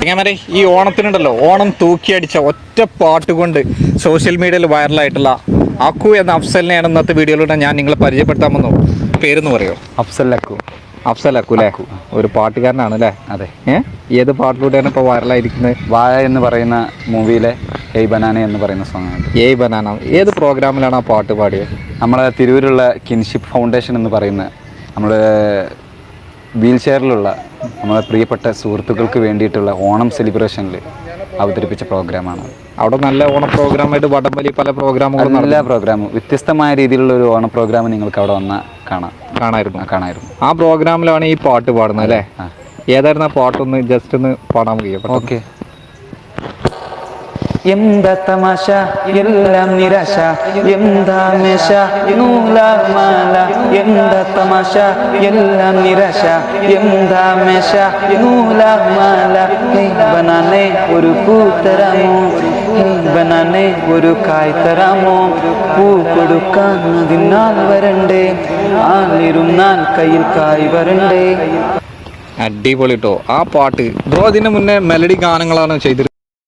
ചങ്ങാമരെ ഈ ഓണത്തിനുണ്ടല്ലോ ഓണം തൂക്കിയടിച്ച ഒറ്റ പാട്ട് കൊണ്ട് സോഷ്യൽ മീഡിയയിൽ വൈറലായിട്ടുള്ള അക്കു എന്ന അഫ്സലിനെയാണ് ഇന്നത്തെ വീഡിയോയിലൂടെ ഞാൻ നിങ്ങളെ പരിചയപ്പെടുത്താൻ വന്നു പേരെന്ന് പറയോ? അഫ്സൽ അക്കു. അഫ്സൽ അക്കു അല്ലേ? ഒരു പാട്ടുകാരനാണ് അല്ലേ? അതെ. ഏ? ഏത് പാട്ടിലൂടെയാണ് ഇപ്പോൾ വൈറലായിരിക്കുന്നത്? വാഴ എന്ന് പറയുന്ന മൂവിയിലെ ഏയ് ബനാന എന്ന് പറയുന്ന സോങ്ങാണ് ആണ്. ഏയ് ബനാന. ഏത് പ്രോഗ്രാമിലാണ് ആ പാട്ട് പാടിയത് നമ്മളെ തിരൂരുള്ള കിൻഷിപ്പ് ഫൗണ്ടേഷൻ എന്ന് പറയുന്ന നമ്മൾ വീൽ ചെയറിലുള്ള നമ്മളെ പ്രിയപ്പെട്ട സുഹൃത്തുക്കൾക്ക് വേണ്ടിയിട്ടുള്ള ഓണം സെലിബ്രേഷനിൽ അവതരിപ്പിച്ച പ്രോഗ്രാമാണ് അവിടെ നല്ല ഓണ പ്രോഗ്രാമായിട്ട് വടംവലി പല പ്രോഗ്രാമുകളും നല്ല എല്ലാ പ്രോഗ്രാമും വ്യത്യസ്തമായ രീതിയിലുള്ള ഒരു ഓണ പ്രോഗ്രാം നിങ്ങൾക്ക് അവിടെ വന്നാൽ കാണാം. കാണായിരുന്നു. ആ, കാണാമായിരുന്നു ആ പ്രോഗ്രാമിലാണ് ഈ പാട്ട് പാടുന്നത് അല്ലേ? ഏതായിരുന്നു ആ പാട്ടൊന്ന് ജസ്റ്റ് ഒന്ന് പാടാൻ കഴിയും ഓക്കെ. എന്താ തമാശ? എല്ലാം നിരാശ. എന്താ മേശ? നൂലാമാല എന്താ തമാശ? എല്ലാം നിരാശ. എന്താ മേശ? നൂലാമാല ബനാനെ ഒരു പൂ തരാമോ? ഹേയ് ബനാനെ ഒരു കായ് തരാമോ? പൂ കൊടുക്കാൻ അതിനാൽ വരണ്ടേ? ആളിരുന്നാൽ കയ്യിൽ കായ് വരണ്ടേ? അടിപൊളി കേട്ടോ ആ പാട്ട് ബ്രോ അതിന് മുന്നേ മെലഡി ഗാനങ്ങളാണ് ചെയ്തിരുന്നത്.